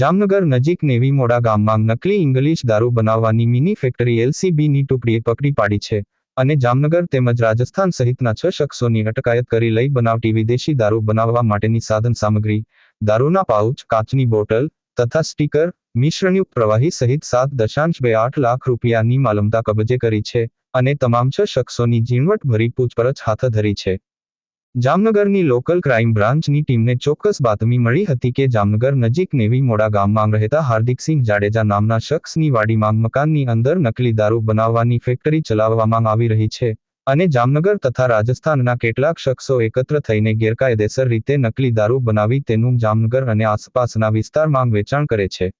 જામનગર નજીક નેવીમોડા ગામમાં નકલી ઇંગ્લિશ દારૂ બનાવવાની મિની ફેક્ટરી એલસીબીની ટુકડીએ પકડી પાડી છે અને જામનગર તેમજ રાજસ્થાન સહિતના છ શખ્સોની અટકાયત કરી લઈ બનાવટી વિદેશી દારૂ બનાવવા માટેની સાધન સામગ્રી, દારૂના પાઉચ, કાચની બોટલ તથા સ્ટીકર, મિશ્રણયુક્ત પ્રવાહી સહિત સાત દશાંશ બે આઠ લાખ રૂપિયાની માલમતા કબજે કરી છે અને તમામ છ શખ્સોની ઝીણવટભરી પૂછપરછ હાથ ધરી છે. જામનગરની લોકલ ક્રાઇમ બ્રાન્ચની ટીમને ચોક્કસ બાતમી મળી હતી કે જામનગર નજીક નેવી મોડા ગામમાં રહેતા હાર્દિકસિંહ જાડેજા નામના શખ્સની વાડીમાં મકાનની અંદર નકલી દારૂ બનાવવાની ફેક્ટરી ચલાવવામાં આવી રહી છે અને જામનગર તથા રાજસ્થાનના કેટલાક શખ્સો એકત્ર થઈને ગેરકાયદેસર રીતે નકલી દારૂ બનાવી તેનું જામનગર અને આસપાસના વિસ્તારમાં વેચાણ કરે છે.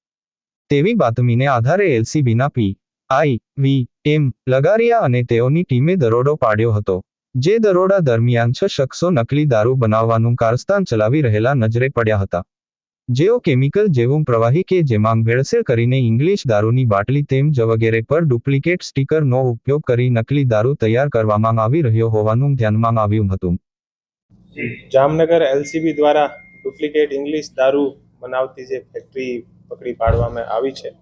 તેવી બાતમીને આધારે એલસીબીના પી, આઈ, વી, એમ લગારિયા અને તેઓની ટીમે દરોડો પાડ્યો હતો. જે દરોડા દરમિયાન છ શખ્સો નકલી દારૂ બનાવવાનું કારસ્તાન ચલાવી રહેલા નજરે પડ્યા હતા. જેઓ કેમિકલ જેવું પ્રવાહી કે જેમાં ભેળસેળ કરીને ઇંગ્લિશ દારૂની બાટલી તેમ જ વગેરે પર ડુપ્લિકેટ સ્ટીકરનો ઉપયોગ કરી નકલી દારૂ તૈયાર કરવામાં આવી રહ્યો હોવાનું ધ્યાનમાં આવ્યું હતું. જામનગર એલસીબી દ્વારા ડુપ્લિકેટ ઇંગ્લિશ દારૂ બનાવતી જે ફેક્ટરી પકડી પાડવામાં આવી છે,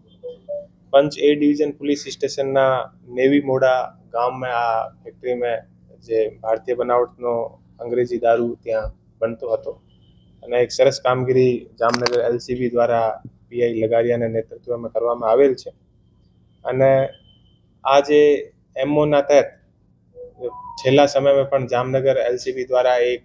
પંચ એ ડિવિઝન પોલીસ સ્ટેશનના નેવી મોડા ગામમાં આ ફેક્ટરી में જે ભારતીય બનાવટનો અંગ્રેજી દારૂ ત્યાં બનતો હતો. અને એક સરસ કામગીરી જામનગર એલસીબી દ્વારા પીઆઈ લગારિયાના નેતૃત્વમાં કરવામાં આવેલ છે. અને આ જે એમઓના તહેત છેલ્લા સમયમાં પણ જામનગર એલસીબી દ્વારા એક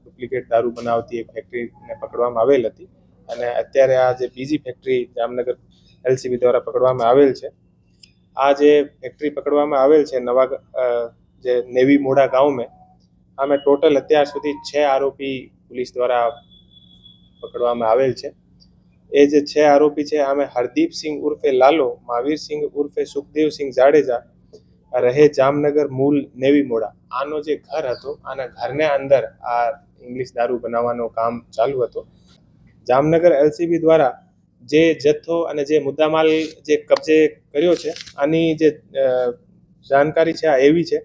ડુપ્લિકેટ દારૂ બનાવતી એક ફેક્ટરીને પકડવામાં આવેલ હતી. અને અત્યારે આ જે બીજી ફેક્ટરી જામનગર એલસીબી દ્વારા પકડવામાં આવેલ છે. આ જે ફેક્ટરી પકડવામાં આવેલ છે નવા જે નેવી મોડા ગાंव में આમે ટોટલ અત્યાર સુધી છ આરોપી પોલીસ દ્વારા પકડવામાં આવેલ છે. એ જે છ આરોપી છે, આમે હરદીપસિંહ ઉર્ફે લાલો મહાવીરસિંહ ઉર્ફે સુખદેવસિંહ જાડેજા રહે જામનગર મૂલ નેવી મોડા. આનો જે ઘર હતો, આના ઘરને અંદર આ ઇંગ્લિશ દારૂ બનાવવાનું કામ ચાલુ હતો. જામનગર એલસીબી દ્વારા જે જથ્થો અને જે મુદ્દામાલ જે કબજે કર્યો છે, આની જે જાણકારી છે, આ એવી છે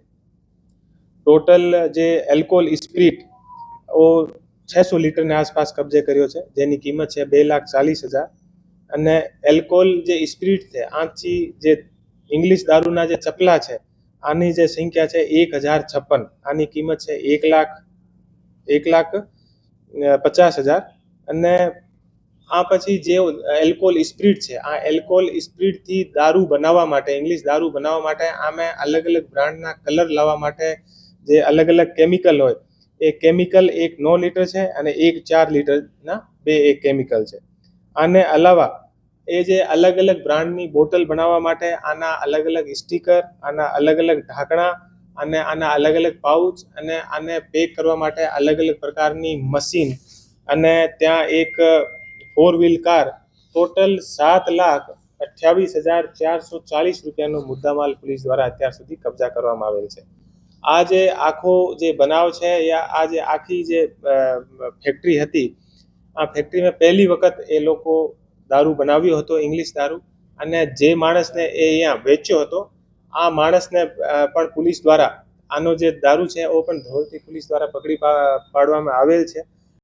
ટોટલ જે એલ્કોહોલ સ્પિરિટ ઓ છસો લીટરની આસપાસ કબજે કર્યો છે, જેની કિંમત છે બે લાખ ચાલીસ હજાર. અને એલ્કોહોલ જે સ્પિરિટ છે, આથી જે ઇંગ્લિશ દારૂના જે ચપલા છે, આની જે સંખ્યા છે એક હજાર છપ્પન. આની કિંમત છે એક લાખ એક લાખ પચાસ હજાર. અને આ પછી જે એલ્કોહોલ સ્પિરિટ છે, આ એલ્કોહોલ સ્પિરિટથી દારૂ બનાવવા માટે ઇંગ્લિશ દારૂ બનાવવા માટે આમે અલગ અલગ બ્રાન્ડના કલર લાવવા માટે જે અલગ અલગ કેમિકલ હોય, એ કેમિકલ એક નો લીટર છે અને એક ચાર લીટરના બે એક કેમિકલ છે. આને અલાવા એ જે અલગ અલગ બ્રાન્ડની બોટલ બનાવવા માટે આના અલગ અલગ સ્ટીકર આના અલગ અલગ ઢાંકણા, અને આના અલગ અલગ પાઉચ અને આને પેક કરવા માટે અલગ અલગ પ્રકારની મશીન અને ત્યાં એક ફોર વ્હીલ કાર ટોટલ સાત લાખ અઠ્યાવીસ હજાર ચારસો ચાલીસ રૂપિયાનો મુદ્દામાલ પોલીસ દ્વારા અત્યાર સુધી કબજા કરવામાં આવેલ છે. આ જે આખો જે બનાવ છે યા આ જે આખી જે ફેક્ટરી હતી, આ ફેક્ટરીમાં પહેલી વખત એ લોકો દારૂ બનાવ્યો હતો, ઇંગ્લિશ દારૂ. અને જે માણસને એ અહીંયા વેચ્યો હતો, આ માણસને પણ પોલીસ દ્વારા આનો જે દારૂ છે એ પણ ધોરતી પોલીસ દ્વારા પકડી પાડવામાં આવેલ છે.